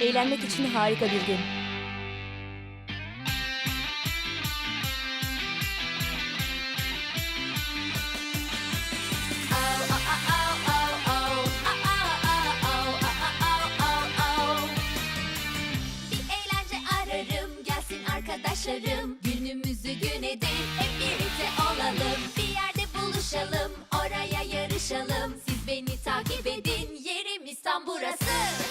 Eğlenmek için harika bir gün. Bir eğlence ararım gelsin arkadaşlarım. Günümüzü gün edin hep birlikte olalım. Bir yerde buluşalım oraya yarışalım. Siz beni takip edin yerim İstanbul burası.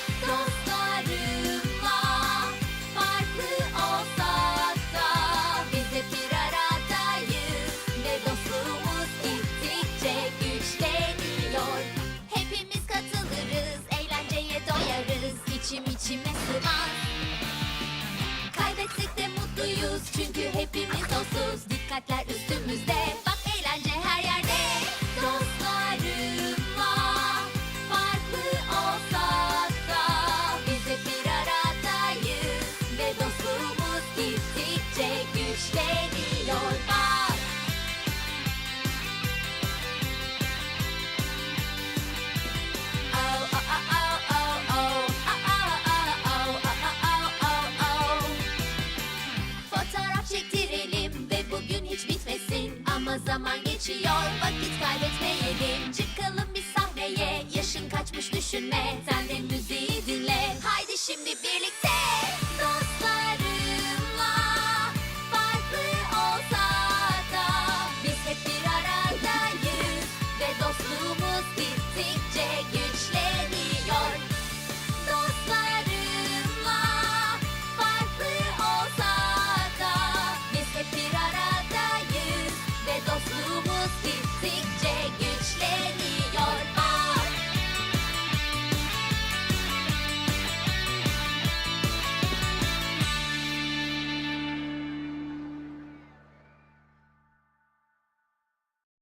zaman geçiyor. Vakit kaybetmeyelim. Çıkalım bir sahneye. Yaşın kaçmış düşünme. Sen de müziği dinle. Haydi şimdi birlikte.